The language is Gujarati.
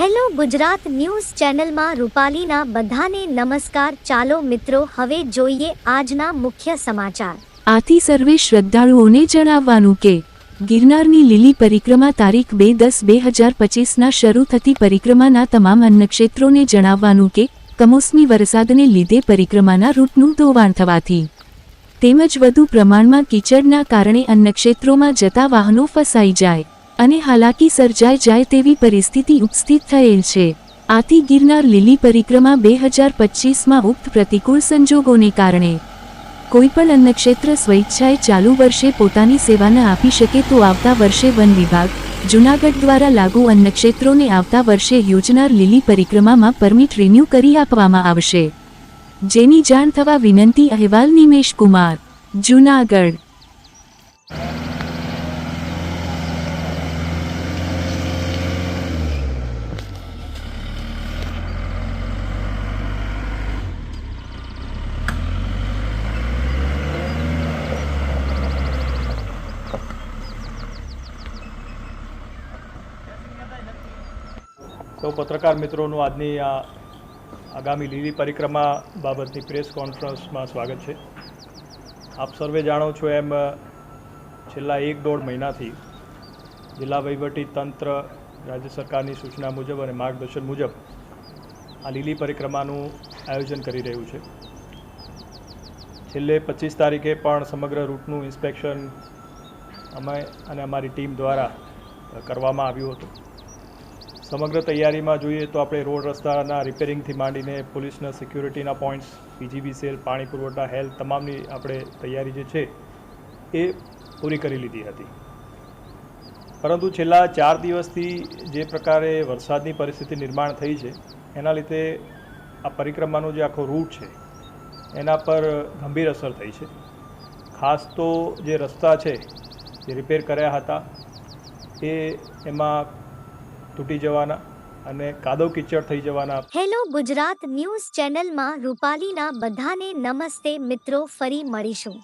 હેલો ગુજરાત ન્યૂઝ ચેનલમાં રૂપાલીના બધાને નમસ્કાર. ચાલો મિત્રો, હવે જોઈએ આજના મુખ્ય સમાચાર. આથી સર્વે શ્રદ્ધાળુઓને જણાવવાનું કે, ગિરનારની લીલી પરિક્રમા તારીખ બે દસ બે હજાર પચીસના શરૂ થતી પરિક્રમાના તમામ અન્નક્ષેત્રોને જણાવવાનું કે, કમોસમી વરસાદને લીધે પરિક્રમાના રૂટનું ધોવાણ થવાથી. તેમજ વધુ પ્રમાણમાં કીચડના કારણે અન્નક્ષેત્રોમાં જતા વાહનો ફસાઈ જાય. અને હાલાકી સર્જાઈ જાય તેવી પરિસ્થિતિ ઉપસ્થિત થયેલ છે. આથી ગિરનાર લીલી પરિક્રમા બે હજાર પચીસમાં ઉક્ત પ્રતિકૂળ સંજોગોને કારણે કોઈપણ અન્નક્ષેત્ર સ્વૈચ્છાએ ચાલુ વર્ષે પોતાની સેવાને આપી શકે તો આવતા વર્ષે વન વિભાગ, જૂનાગઢ દ્વારા લાગુ અન્નક્ષેત્રોને આવતા વર્ષે યોજનાર લીલી પરિક્રમામાં પરમિટ રિન્યૂ કરી આપવામાં આવશે. જેની જાણ થવા વિનંતી અહેવાલ નિમેશ કુમાર જૂનાગઢ. સૌ પત્રકાર મિત્રોનું આજની આ આગામી લીલી પરિક્રમા બાબતની પ્રેસ કોન્ફરન્સમાં સ્વાગત છે. આપ સર્વે જાણો છો એમ છેલ્લા એક દોઢ મહિનાથી જિલ્લા વહીવટી તંત્ર, રાજ્ય સરકારની સૂચના મુજબ અને માર્ગદર્શન મુજબ આ લીલી પરિક્રમાનું આયોજન કરી રહ્યું છે. છેલ્લે પચીસ તારીખે પણ સમગ્ર રૂટનું ઇન્સ્પેક્શન અમે અને અમારી ટીમ દ્વારા કરવામાં આવ્યું હતું. સમગ્ર તૈયારીમાં જોઈએ તો આપણે રોડ રસ્તાના રિપેરિંગથી માંડીને પોલીસના સિક્યુરિટીના પોઈન્ટ્સ, પીજીબી સેલ, પાણી પુરવઠા, હેલ્થ તમામની આપણે તૈયારી જે છે એ પૂરી કરી લીધી હતી. પરંતુ છેલ્લા ચાર દિવસથી જે પ્રકારે વરસાદની પરિસ્થિતિ નિર્માણ થઈ છે, એના લીધે આ પરિક્રમાનો જે આખો રૂટ છે, એના પર ગંભીર અસર થઈ છે. ખાસ તો જે રસ્તા છે, જે રિપેર કર્યા હતા, એ એમાં તૂટી જવાના અને કાદવ કિચડ થઈ જવાના. હેલો ગુજરાત ન્યૂઝ ચેનલમાં રૂપાલીના બધાને નમસ્તે મિત્રો, ફરી મળીશું.